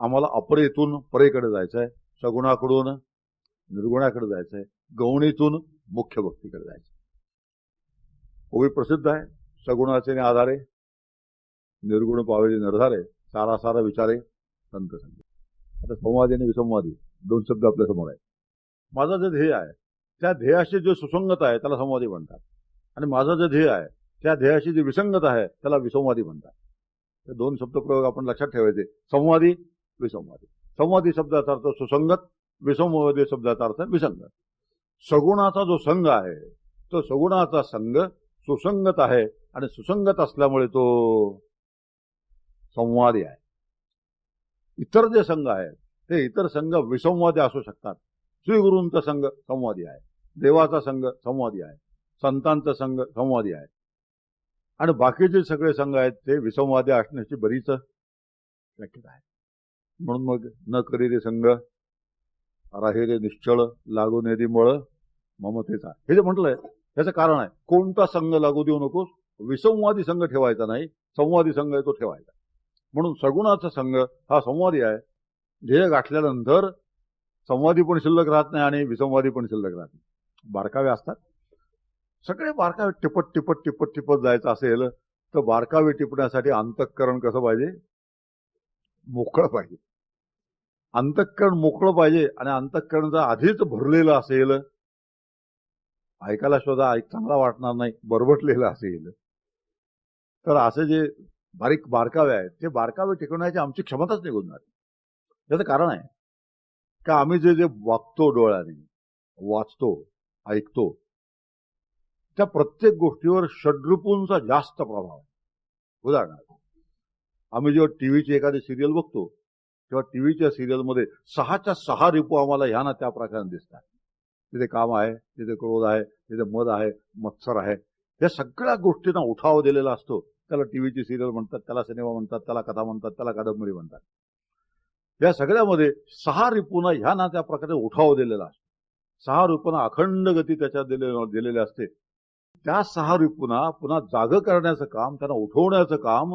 आम्हाला अपरेतून परेकडे जायचंय सगुणाकडून निर्गुणाकडे जायचंय गौणीतून मुख्य भक्तीकडे जायचं ओवी प्रसिद्ध आहे सगुणाचे आधारे निर्गुण पावेले निर्धारे सारा सारा विचारे संत संगीत. आता संवादी आणि विसंवादी दोन शब्द आपल्यासमोर आहेत. माझं जे ध्येय आहे त्या ध्येयाशी जे सुसंगत आहे त्याला संवादी म्हणतात. आणि माझं जे ध्येय आहे त्या ध्येयाशी जे विसंगत आहे त्याला विसंवादी म्हणतात. हे दोन शब्दप्रयोग आपण लक्षात ठेवायचे. संवादी विसंवादी. संवादी शब्दाचा अर्थ सुसंगत विसंवादी शब्दाचा अर्थ विसंगत. सगुणाचा जो संघ आहे तो सगुणाचा संघ सुसंगत आहे आणि सुसंगत असल्यामुळे तो संवादी आहे. इतर जे संघ आहेत ते इतर संघ विसंवादी असू शकतात. श्रीगुरूंचा संघ संवादी आहे. देवाचा संघ संवादी आहे. संतांचा संघ संवादी आहे. आणि बाकीचे सगळे संघ आहेत ते विसंवादी असण्याची बरीच शक्यता आहे म्हणून मग न करी रे संघ राही रे निश्चळ लागू नेदी मळ ममतेचा. हे जे म्हटलंय याचं कारण आहे. कोणता संघ लागू देऊ नकोस विसंवादी संघ ठेवायचा नाही संवादी संघ आहे तो ठेवायचा. म्हणून सगुणाचा संघ हा संवादी आहे. ध्येय गाठल्यानंतर संवादी पण शिल्लक राहत नाही आणि विसंवादी पण शिल्लक राहत नाही. बारकावे असतात. सगळे बारकावे टिपट टिपट टिपट टिपट जायचं असेल तर बारकावे टिपण्यासाठी अंतःकरण कसं पाहिजे? मोकळं पाहिजे. अंतःकरण मोकळं पाहिजे आणि अंतःकरण जर आधीच भरलेलं असेल ऐकायला शोधा ऐक चांगला वाटणार नाही बरबटलेलं असेल तर असे जे बारीक बारकावे आहेत ते बारकावे टिकवण्याची आमची क्षमताच निघून जाते. याचं कारण आहे का? आम्ही जे जे वागतो डोळ्याने वाचतो ऐकतो त्या प्रत्येक गोष्टीवर षड्रिपूंचा जास्त प्रभाव आहे. उदाहरणार्थ आम्ही जेव्हा टीव्हीची एखादी सिरियल बघतो तेव्हा टीव्हीच्या सिरियलमध्ये सहाच्या सहा रिपू आम्हाला ह्या ना त्या प्रकारे दिसतात. तिथे काम आहे तिथे क्रोध आहे तिथे मध आहे मत्सर आहे. या सगळ्या गोष्टींना उठाव दिलेला असतो. त्याला टीव्हीची सिरियल म्हणतात त्याला सिनेमा म्हणतात त्याला कथा म्हणतात त्याला कादंबरी म्हणतात. या सगळ्यामध्ये सहा रिपूंना ह्या ना त्या प्रकारे उठाव दिलेला असतो. सहा रिपूंना अखंड गती त्याच्यात दिले दिलेली असते. त्या सहा रिपूंना पुन्हा जाग करण्याचं काम त्यांना उठवण्याचं काम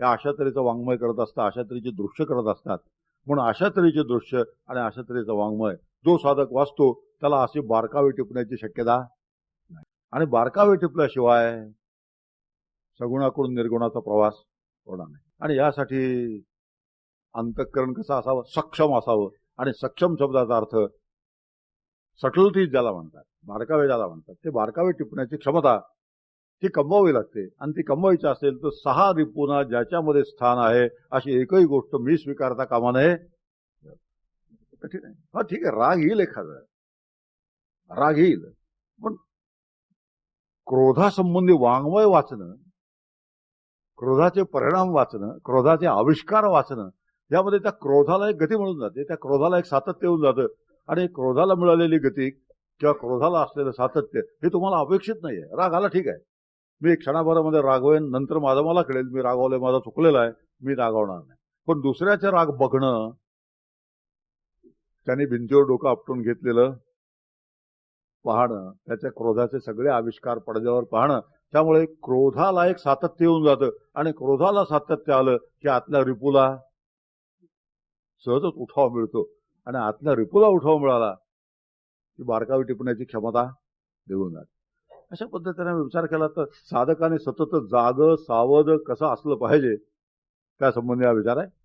या अशा तऱ्हेचं वाङ्मय करत असतात अशा तऱ्हेचे दृश्य करत असतात. म्हणून अशा तऱ्हेचे दृश्य आणि अशा तऱ्हेचं वाङ्मय जो साधक वाचतो त्याला अशी बारकावे टिपण्याची शक्यता नाही. आणि बारकावे टिपल्याशिवाय सगुणाकडून निर्गुणाचा प्रवास होणार नाही. आणि यासाठी अंतःकरण कसं असावं? सक्षम असावं. आणि सक्षम शब्दाचा अर्थ सटलटी ज्याला म्हणतात. बारकावे ज्याला म्हणतात. ते बारकावे टिपण्याची क्षमता ती कमवावी लागते. आणि ती कमवायची असेल तर सहा रिपुना ज्याच्यामध्ये स्थान आहे अशी एकही गोष्ट मी स्वीकारता कामा नये. कठीण आहे. हा ठीक आहे. राग येईल एखादा. राग येईल. पण क्रोधासंबंधी वाङ्मय वाचणं क्रोधाचे परिणाम वाचणं क्रोधाचे आविष्कार वाचणं यामध्ये त्या क्रोधाला एक गती मिळून जाते. त्या क्रोधाला एक सातत्य येऊन जातं. आणि क्रोधाला मिळालेली गती किंवा क्रोधाला असलेलं सातत्य हे तुम्हाला अपेक्षित नाहीये. राग आला ठीक आहे. मी एक क्षणाभरामध्ये रागवेन नंतर माझं मला कळेल मी रागवलंय माझा चुकलेला आहे मी रागवणार नाही. पण दुसऱ्याचे राग बघणं त्याने भिंतीवर डोकं आपटून घेतलेलं पाहणं त्याच्या क्रोधाचे सगळे आविष्कार पडद्यावर पाहणं त्यामुळे क्रोधाला एक सातत्य येऊन जातं. आणि क्रोधाला सातत्य आलं की आतल्या रिपूला सहजच उठाव मिळतो. आणि आतल्या रिपूला उठाव मिळाला ती बारकावी टिपण्याची क्षमता देऊन जाते. अशा पद्धतीने विचार केला तर साधकाने सतत जाग सावध कसं असलं पाहिजे त्या संबंधी हा विचार आहे.